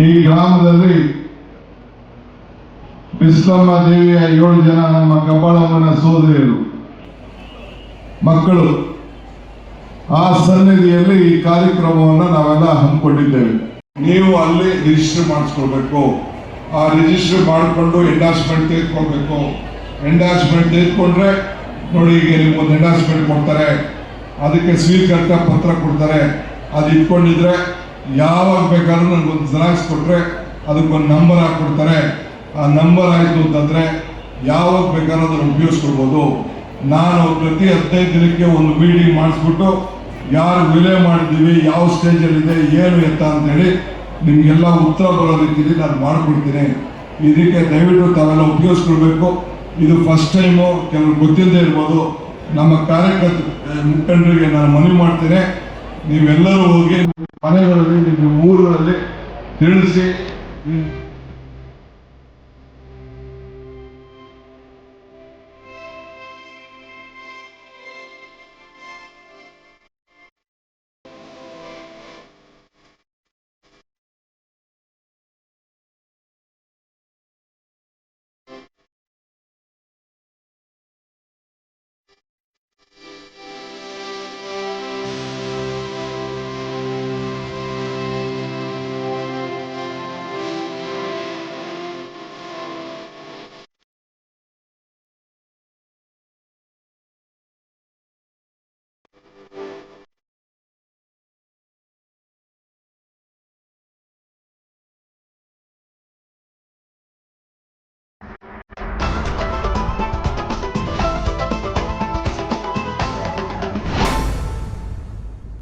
ಈ ಗ್ರಾಮದಲ್ಲಿ ಬಿಸ್ಲಮ್ಮ ದೇವಿಯ ಏಳು ಜನ ನಮ್ಮ ಕಬ್ಬಾಳಮ್ಮನ ಸೋದರಿಯರು. ಮಕ್ಕಳು. ಆ ಸನ್ನಿಧಿಯಲ್ಲಿ ಈ ಕಾರ್ಯಕ್ರಮವನ್ನು ನಾವೆಲ್ಲ ಹಮ್ಮಿಕೊಂಡಿದ್ದೇವೆ. ನೀವು ಅಲ್ಲಿ ರಿಜಿಸ್ಟರ್ ಮಾಡಿಸ್ಕೊಳ್ಬೇಕು. ಆ ರಿಜಿಸ್ಟರ್ ಮಾಡಿಕೊಂಡು ಎಂಡಾಸ್ಮೆಂಟ್ ತೆಗೆದುಕೊಳ್ಬೇಕು. ಎಂಡಾಸ್ಮೆಂಟ್ ತೆಗೆದುಕೊಂಡ್ರೆ ನೋಡಿ ಈಗ ನಿಮ್ಗೊಂದು ಎಂಡಾಸ್ಮೆಂಟ್ ಕೊಡ್ತಾರೆ. ಅದಕ್ಕೆ ಸ್ವೀಕರ್ತ ಪತ್ರ ಕೊಡ್ತಾರೆ. ಅದು ಇಟ್ಕೊಂಡಿದ್ರೆ ಯಾವಾಗ ಬೇಕಾದ್ರೂ ನನಗೊಂದು ಜೆರಾಕ್ಸ್ ಕೊಟ್ಟರೆ ಅದಕ್ಕೊಂದು ನಂಬರ್ ಹಾಕ್ಕೊಡ್ತಾರೆ. ಆ ನಂಬರ್ ಆಯಿತು ಅಂತಂದರೆ ಯಾವಾಗ ಬೇಕಾದ್ರೂ ಅದನ್ನು ಉಪಯೋಗಿಸ್ಕೊಳ್ಬೋದು. ನಾನು ಪ್ರತಿ ಹದಿನೈದು ದಿನಕ್ಕೆ ಒಂದು ಮೀಟಿಂಗ್ ಮಾಡಿಸ್ಬಿಟ್ಟು ಯಾರು ವಿಲೇ ಮಾಡಿದ್ದೀವಿ, ಯಾವ ಸ್ಟೇಜಲ್ಲಿದೆ ಏನು ಎತ್ತ ಅಂತೇಳಿ ನಿಮಗೆಲ್ಲ ಉತ್ತರ ಬರೋ ರೀತಿಯಲ್ಲಿ ನಾನು ಮಾಡಿಕೊಡ್ತೀನಿ. ಇದಕ್ಕೆ ದಯವಿಟ್ಟು ತಾವೆಲ್ಲ ಉಪಯೋಗಿಸ್ಕೊಳ್ಬೇಕು. ಇದು ಫಸ್ಟ್ ಟೈಮು ಕೆಲವರು ಗೊತ್ತಿಲ್ಲದೆ ಇರ್ಬೋದು. ನಮ್ಮ ಕಾರ್ಯಕರ್ತ ಮುಖಂಡರಿಗೆ ನಾನು ಮನವಿ ಮಾಡ್ತೇನೆ. ನೀವೆಲ್ಲರೂ ಹೋಗಿ ಮನೆಗಳಲ್ಲಿ ನಿಮ್ಮ ಊರುಗಳಲ್ಲಿ ತಿಳಿಸಿ